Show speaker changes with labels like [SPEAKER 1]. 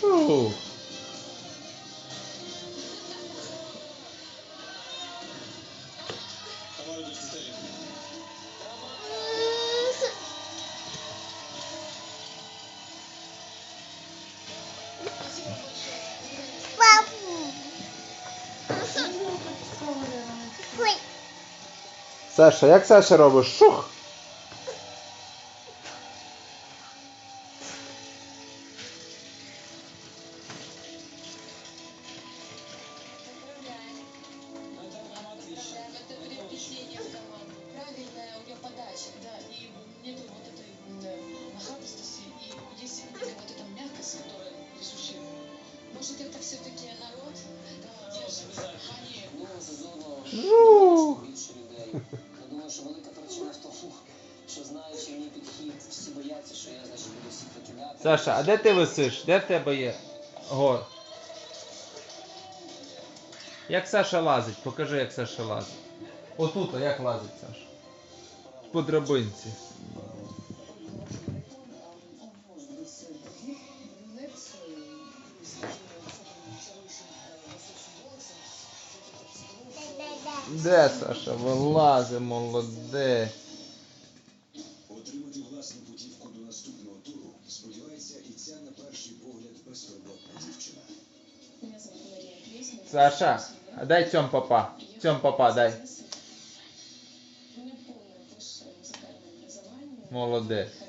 [SPEAKER 1] Шу. Саша, як Саша робить? Шух.
[SPEAKER 2] Людей. Я думаю, що велика причина в тому, що знаючи мій підхід, всі бояться, що я, значить, буду всіх.
[SPEAKER 1] Саша, а де ти висиш? Де в тебе є гор? Як Саша лазить? Покажи, як Саша лазить. Отут, а як лазить Саша? По драбинці. Де Саша? Вилазить, молодець.
[SPEAKER 3] Отримати власну путівку до наступного туру сподівається і ця на перший погляд безтурботна дівчина.
[SPEAKER 1] Саша, а дай цьом папа. Цьом папа дай.
[SPEAKER 4] Образование.
[SPEAKER 1] Молодець.